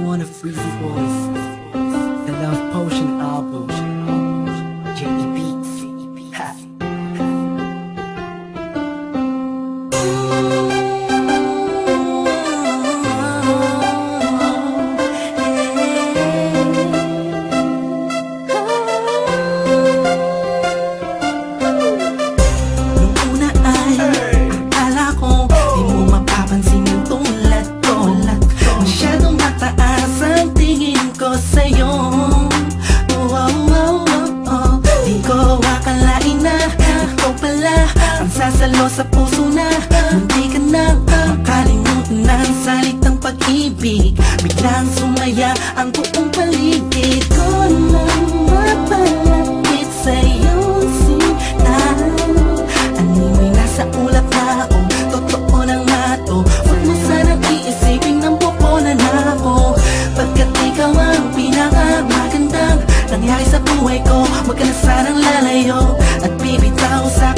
one of free voice. The love potion sasalo sa puso na Munti ka na makalimutan ng salitang pag-ibig. Biglang sumaya ang buong paligid ko nang mapalapit sa'yo sinta Animoy nasa ulap na ako Totoo lang na to. Huwag mo iisipin ng ako Pagkat ikaw ang pinakamagandang Nangyari sa buhay ko Huwag ka na sanang lalayo At bibitaw sa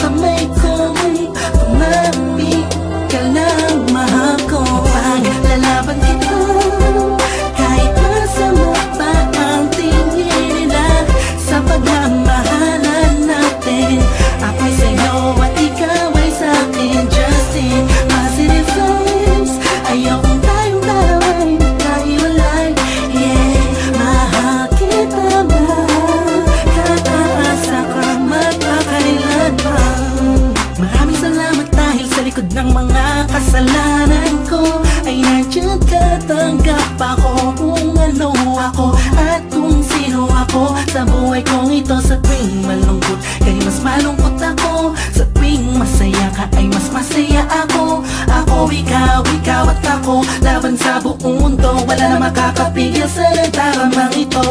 nandiyan ka tanggap ako kung ano ako At kung sino ako. Sa buhay kong ito Sa tuwing malungkot kay mas malungkot ako. Sa tuwing masaya ka ay mas masaya ako. Ako, ikaw, ikaw at ako. Laban sa buong mundo Wala na makakapigil sa nagdaramang ito.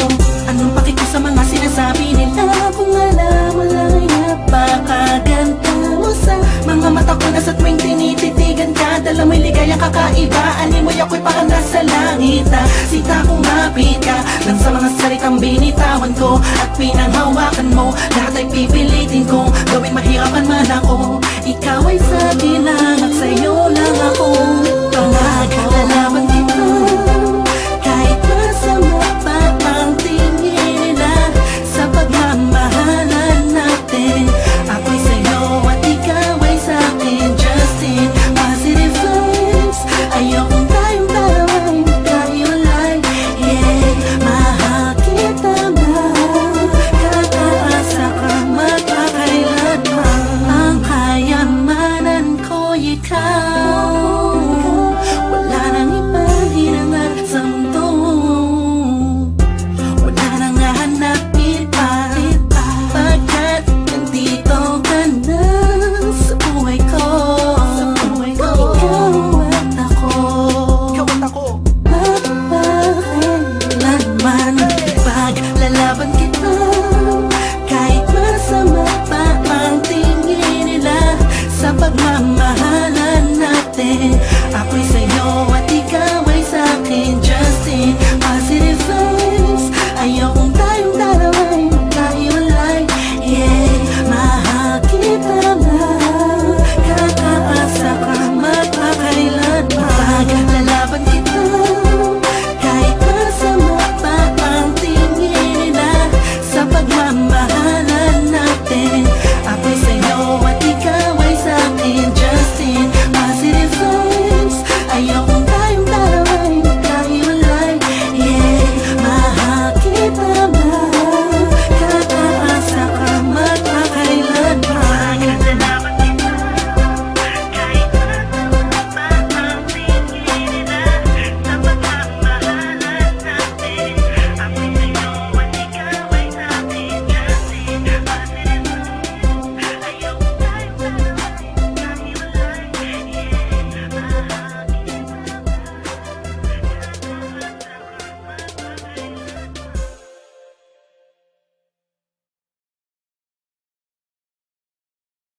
Anong paki ko sa mga sinasabi nila? Kung alam mo lang ay napakaganda mo sa Mga mata ko na sa tuwing tinititigan ka. Dala mo'y ligayang kakaiba Animoy ako'y parang na Sita kumapit ka. Lang sa mga salitang binitawan ko At pinanghawakan mo Lahat ay pipilitin kong Gawin. Mahirapan man ako Ikaw ay sa